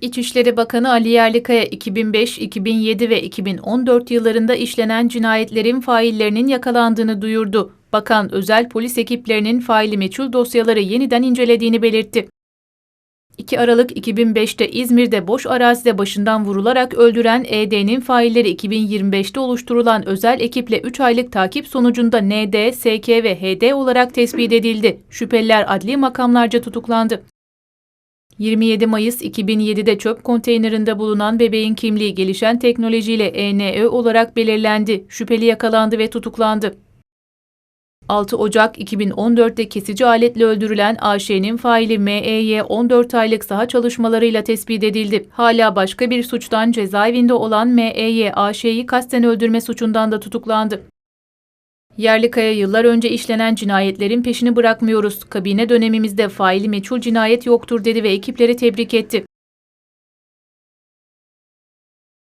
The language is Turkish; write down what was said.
İçişleri Bakanı Ali Yerlikaya 2005, 2007 ve 2014 yıllarında işlenen cinayetlerin faillerinin yakalandığını duyurdu. Bakan özel polis ekiplerinin faili meçhul dosyaları yeniden incelediğini belirtti. 2 Aralık 2005'te İzmir'de boş arazide başından vurularak öldüren ED'nin failleri 2025'te oluşturulan özel ekiple 3 aylık takip sonucunda ND, SK ve HD olarak tespit edildi. Şüpheliler adli makamlarca tutuklandı. 27 Mayıs 2007'de çöp konteynerinde bulunan bebeğin kimliği gelişen teknolojiyle ENÖ olarak belirlendi. Şüpheli yakalandı ve tutuklandı. 6 Ocak 2014'te kesici aletle öldürülen AŞ'nin faili MEY 14 aylık saha çalışmalarıyla tespit edildi. Hala başka bir suçtan cezaevinde olan MEY AŞ'yi kasten öldürme suçundan da tutuklandı. Yerlikaya yıllar önce işlenen cinayetlerin peşini bırakmıyoruz. Kabine dönemimizde faili meçhul cinayet yoktur dedi ve ekipleri tebrik etti.